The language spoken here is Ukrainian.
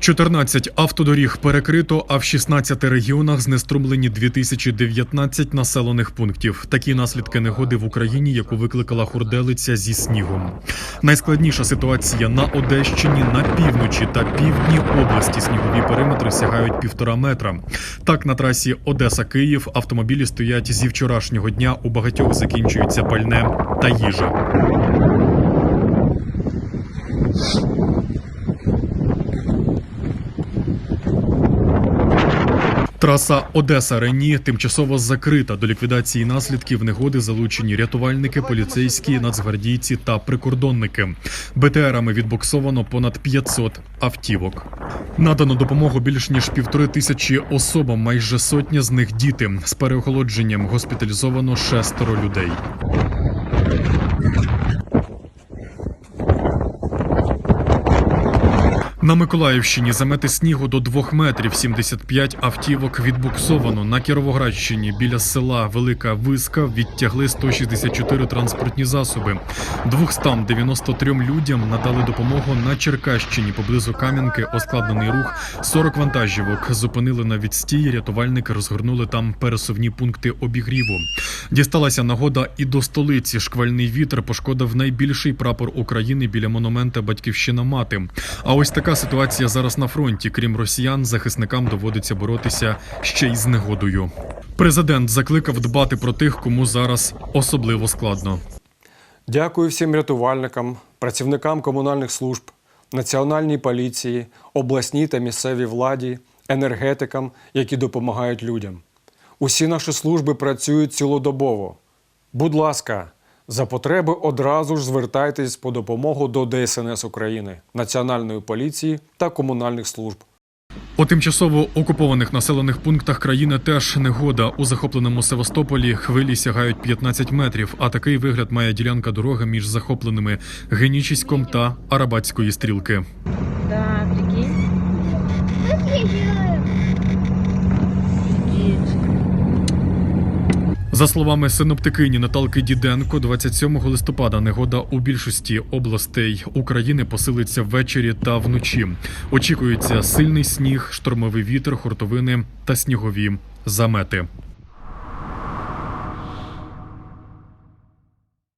14 автодоріг перекрито, а в 16 регіонах знеструмлені 2019 населених пунктів. Такі наслідки негоди в Україні, яку викликала хурделиця зі снігом. Найскладніша ситуація на Одещині, на півночі та півдні області. Снігові периметри сягають півтора метра. Так, на трасі Одеса-Київ автомобілі стоять зі вчорашнього дня. У багатьох закінчується пальне та їжа. Траса Одеса Рені тимчасово закрита. До ліквідації наслідків негоди залучені рятувальники, поліцейські, нацгвардійці та прикордонники. БТРами відбуксовано понад 500 автівок. Надано допомогу більш ніж півтори тисячі особам. Майже сотня з них діти. З переохолодженням госпіталізовано шестеро людей. На Миколаївщині замети снігу до 2 метрів 75 автівок відбуксовано. На Кіровоградщині біля села Велика Виска відтягли 164 транспортні засоби. 293 людям надали допомогу на Черкащині поблизу Кам'янки. Оскладнений рух 40 вантажівок зупинили на відстій. Рятувальники розгорнули там пересувні пункти обігріву. Дісталася нагода і до столиці. Шквальний вітер пошкодив найбільший прапор України біля монумента Батьківщина мати. А ось така ситуація зараз на фронті. Крім росіян, захисникам доводиться боротися ще й з негодою. Президент закликав дбати про тих, кому зараз особливо складно. Дякую всім рятувальникам, працівникам комунальних служб, національній поліції, обласній та місцевій владі, енергетикам, які допомагають людям. Усі наші служби працюють цілодобово. Будь ласка, за потреби одразу ж звертайтесь по допомогу до ДСНС України, Національної поліції та комунальних служб. У тимчасово окупованих населених пунктах країни теж негода. У захопленому Севастополі хвилі сягають 15 метрів. А такий вигляд має ділянка дороги між захопленими Генічіськом та Арабатської стрілки. Да, прикинь. За словами синоптикині Наталки Діденко, 27 листопада негода у більшості областей України посилиться ввечері та вночі. Очікується сильний сніг, штормовий вітер, хуртовини та снігові замети.